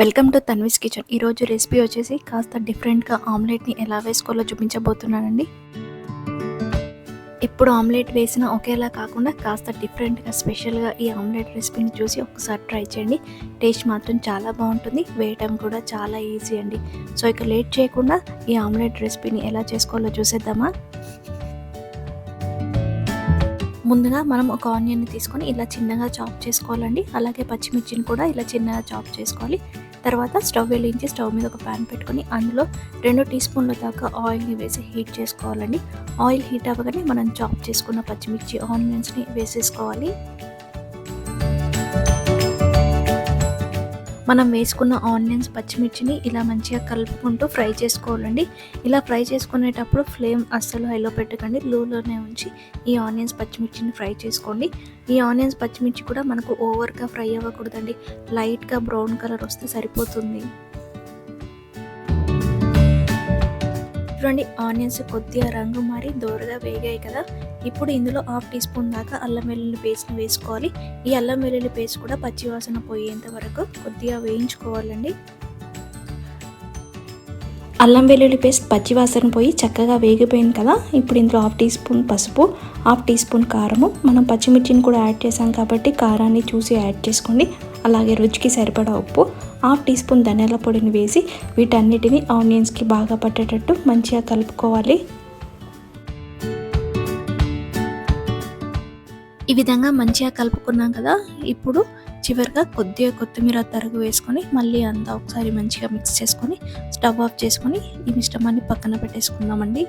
Welcome to Tanvi's kitchen. ఈరోజు recipe వచ్చేసి కాస్త డిఫరెంట్గా ఆమ్లెట్ని ఎలా వేసుకోవాలో చూపించబోతున్నానండి. ఇప్పుడు ఆమ్లెట్ వేసిన ఒకేలా కాకుండా కాస్త డిఫరెంట్గా స్పెషల్గా ఈ ఆమ్లెట్ రెసిపీని చూసి ఒకసారి ట్రై చేయండి. టేస్ట్ మాత్రం చాలా బాగుంటుంది. వేయటం కూడా చాలా ఈజీ అండి. సో ఇక లేట్ చేయకుండా ఈ ఆమ్లెట్ రెసిపీని ఎలా చేసుకోవాలో చూసేద్దామా? ముందుగా మనం ఒక ఆనియన్ని తీసుకొని ఇలా చిన్నగా చాప్ చేసుకోవాలండి. అలాగే పచ్చిమిర్చిని కూడా ఇలా చిన్నగా చాప్ చేసుకోవాలి. తర్వాత స్టవ్ వెలిగించి స్టవ్ మీద ఒక ప్యాన్ పెట్టుకొని అందులో రెండు టీ స్పూన్ల దాకా ఆయిల్ని వేసి హీట్ చేసుకోవాలండి. ఆయిల్ హీట్ అవ్వగానే మనం చాప్ చేసుకున్న పచ్చిమిర్చి ఆనియన్స్ని వేసేసుకోవాలి. మనం వేసుకున్న ఆనియన్స్ పచ్చిమిర్చిని ఇలా మంచిగా కలుపుకుంటూ ఫ్రై చేసుకోవాలండి. ఇలా ఫ్రై చేసుకునేటప్పుడు ఫ్లేమ్ అస్సలు హైలో పెట్టకండి. లోలోనే ఉంచి ఈ ఆనియన్స్ పచ్చిమిర్చిని ఫ్రై చేసుకోండి. ఈ ఆనియన్స్ పచ్చిమిర్చి కూడా మనకు ఓవర్గా ఫ్రై అవ్వకూడదండి. లైట్గా బ్రౌన్ కలర్ వస్తే సరిపోతుంది. చూడండి ఆనియన్స్ కొద్దిగా రంగు మారి దోరగా వేగాయి కదా. ఇప్పుడు ఇందులో హాఫ్ టీ స్పూన్ దాకా అల్లం వెల్లుల్లి పేస్ట్ని వేసుకోవాలి. ఈ అల్లం వెల్లుల్లి పేస్ట్ కూడా పచ్చివాసన పోయేంత వరకు కొద్దిగా వేయించుకోవాలండి. అల్లం వెల్లుల్లి పేస్ట్ పచ్చివాసన పోయి చక్కగా వేగిపోయింది కదా. ఇప్పుడు ఇందులో హాఫ్ టీ స్పూన్ పసుపు హాఫ్ టీ స్పూన్ కారము. మనం పచ్చిమిర్చిని కూడా యాడ్ చేసాం కాబట్టి కారాన్ని చూసి యాడ్ చేసుకోండి. అలాగే రుచికి సరిపడా ఉప్పు హాఫ్ టీ స్పూన్ ధనియాల పొడిని వేసి వీటన్నిటిని ఆనియన్స్కి బాగా పట్టేటట్టు మంచిగా కలుపుకోవాలి. ఈ విధంగా మంచిగా కలుపుకున్నాం కదా ఇప్పుడు చివరిగా కొద్దిగా కొత్తిమీర తరుగు వేసుకొని మళ్ళీ అంతా ఒకసారి మంచిగా మిక్స్ చేసుకొని స్టవ్ ఆఫ్ చేసుకొని ఈ మిశ్రమాన్ని పక్కన పెట్టేసుకుందామండి.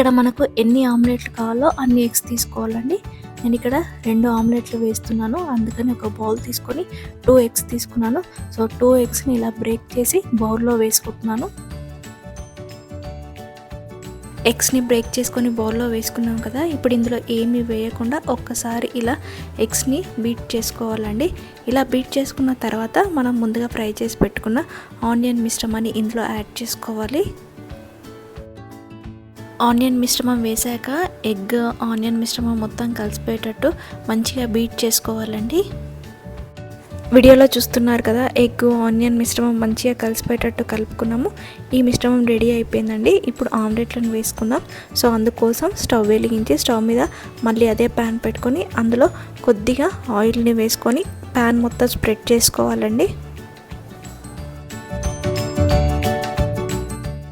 ఇక్కడ మనకు ఎన్ని ఆమ్లెట్లు కావాలో అన్ని ఎగ్స్ తీసుకోవాలండి. నేను ఇక్కడ రెండు ఆమ్లెట్లు వేస్తున్నాను. అందుకని ఒక బౌల్ తీసుకొని టూ ఎగ్స్ తీసుకున్నాను. సో టూ ఎగ్స్ని ఇలా బ్రేక్ చేసి బౌల్లో వేసుకుంటున్నాను. ఎగ్స్ని బ్రేక్ చేసుకొని బౌల్లో వేసుకున్నాం కదా. ఇప్పుడు ఇందులో ఏమీ వేయకుండా ఒక్కసారి ఇలా ఎగ్స్ని బీట్ చేసుకోవాలండి. ఇలా బీట్ చేసుకున్న తర్వాత మనం ముందుగా ఫ్రై చేసి పెట్టుకున్న ఆనియన్ మిశ్రమాన్ని ఇందులో యాడ్ చేసుకోవాలి. ఆనియన్ మిశ్రమం వేసాక ఎగ్ ఆనియన్ మిశ్రమం మొత్తం కలిసిపోయేటట్టు మంచిగా బీట్ చేసుకోవాలండి. వీడియోలో చూస్తున్నారు కదా ఎగ్ ఆనియన్ మిశ్రమం మంచిగా కలిసిపోయేటట్టు కలుపుకున్నాము. ఈ మిశ్రమం రెడీ అయిపోయిందండి. ఇప్పుడు ఆమ్లెట్లను వేసుకుందాం. సో అందుకోసం స్టవ్ వెలిగించి స్టవ్ మీద మళ్ళీ అదే ప్యాన్ పెట్టుకొని అందులో కొద్దిగా ఆయిల్ని వేసుకొని ప్యాన్ మొత్తం స్ప్రెడ్ చేసుకోవాలండి.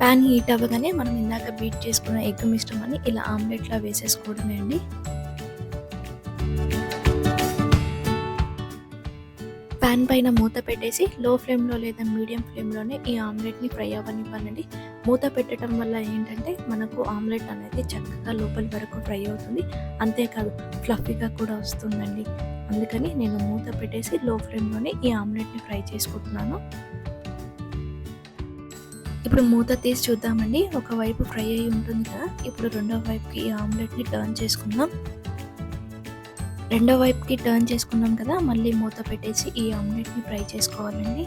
ప్యాన్ హీట్ అవ్వగానే మనం ఇందాక బీట్ చేసుకున్న ఎగ్ మిశ్రమాన్ని ఇలా ఆమ్లెట్లా వేసేసుకోవడమే అండి. ప్యాన్ పైన మూత పెట్టేసి లో ఫ్లేమ్లో లేదా మీడియం ఫ్లేమ్లోనే ఈ ఆమ్లెట్ని ఫ్రై అవ్వనివ్వనండి మూత పెట్టడం వల్ల ఏంటంటే మనకు ఆమ్లెట్ అనేది చక్కగా లోపలి వరకు ఫ్రై అవుతుంది. అంతేకాదు ఫ్లఫీగా కూడా వస్తుందండి. అందుకని నేను మూత పెట్టేసి లో ఫ్లేమ్లోనే ఈ ఆమ్లెట్ని ఫ్రై చేసుకుంటున్నాను. ఇప్పుడు మూత తీసి చూద్దామండి. ఒకవైపు ఫ్రై అయి ఉంటుంది కదా. ఇప్పుడు రెండో వైపుకి ఈ ఆమ్లెట్ని టర్న్ చేసుకుందాం. రెండో వైపుకి టర్న్ చేసుకున్నాం కదా. మళ్ళీ మూత పెట్టేసి ఈ ఆమ్లెట్ని ఫ్రై చేసుకోవాలండి.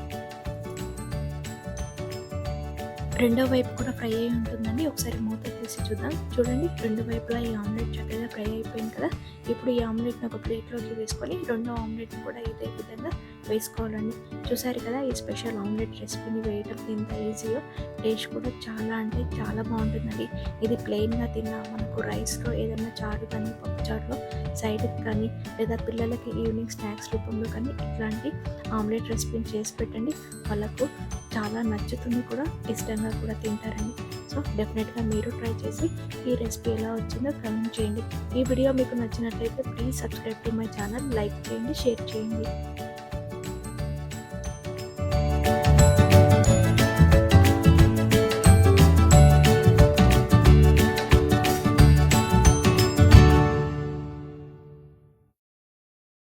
రెండో వైపు కూడా ఫ్రై అయి ఉంటుందండి. ఒకసారి మూత తీసి చూద్దాం. చూడండి రెండు వైపులా ఈ ఆమ్లెట్ చక్కగా ఫ్రై అయిపోయింది కదా. ఇప్పుడు ఈ ఆమ్లెట్ని ఒక ప్లేట్లోకి వేసుకొని రెండో ఆమ్లెట్ని కూడా ఇదే విధంగా వేసుకోవాలండి చూసారు కదా ఈ స్పెషల్ ఆమ్లెట్ రెసిపీని వేయడం ఎంత ఈజీయో టేస్ట్ కూడా చాలా అంటే చాలా బాగుంటుందండి. ఇది ప్లెయిన్గా తిన్నా మనకు రైస్లో ఏదైనా చారు కానీ పప్పు చారులో సైడ్కి కానీ లేదా పిల్లలకి ఈవినింగ్ స్నాక్స్ రూపంలో కానీ ఇట్లాంటి ఆమ్లెట్ రెసిపీని చేసి పెట్టండి. వాళ్ళకు చాలా నచ్చుతుంది కూడా ఇష్టంగా కూడా తింటారండి సో డెఫినెట్గా మీరు ట్రై చేసి ఈ రెసిపీ ఎలా వచ్చిందో కమెంట్ చేయండి. ఈ వీడియో మీకు నచ్చినట్లయితే please subscribe to my channel like చేయండి షేర్ చేయండి.